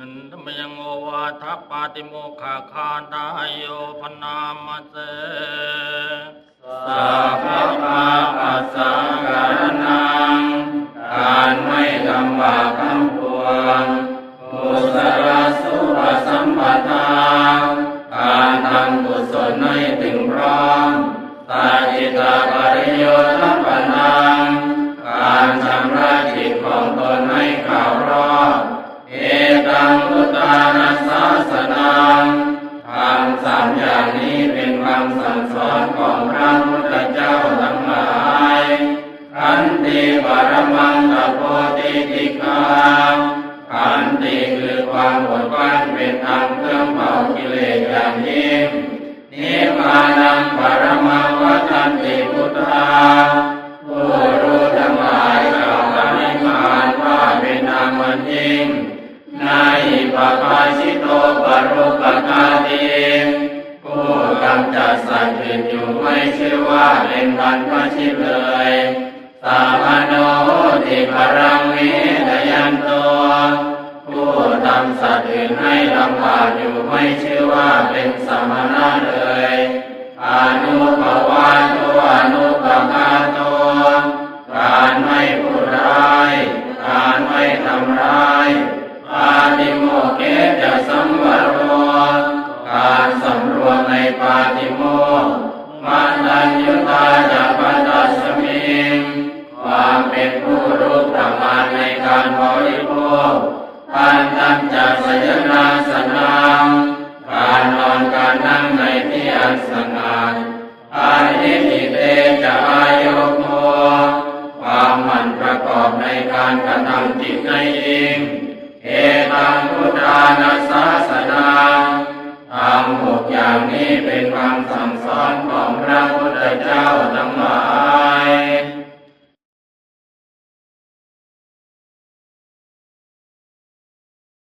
อันธรรมยังโอวาทปาติโมขาคาตายโยพนามเสสัพพะมาปัสสังการนังการไม่ทำบาปทั้งปวงกุศลสุปสัมปทาการทำกุศลให้ถึง ขันติคือความอดกลั้นเป็นธรรมเครื่องเผากิเลสอย่างยิ่งนิพพานังปรมังวัฏันติพุทธาผู้รู้ทั้งหลายกล่าวนิพพานว่าเป็นธรรมอันยิ่งนาอิปปาชิโตปรุปกาติผู้กำจัดสัตว์อื่นอยู่ไม่ชื่อว่าเป็นบรรพชิตเลย สามโนติปรังวิทยัน ไม่ชื่อว่าเป็นสมณะเลยอนุภวาโตอนุปกาโตการไม่พูดร้ายการไม่ทำร้ายปาติโมเกจะสัมวโรการสำรวมในปาติโมก นั่งในที่อันสงัดอานิพิเตจะอายุโมความมันประกอบในการกระทำจิตในเองเอตังพุทธานาสาสนาทำหกอย่างนี้เป็นคำสั่งสอนของพระพุทธเจ้าทั้งหลาย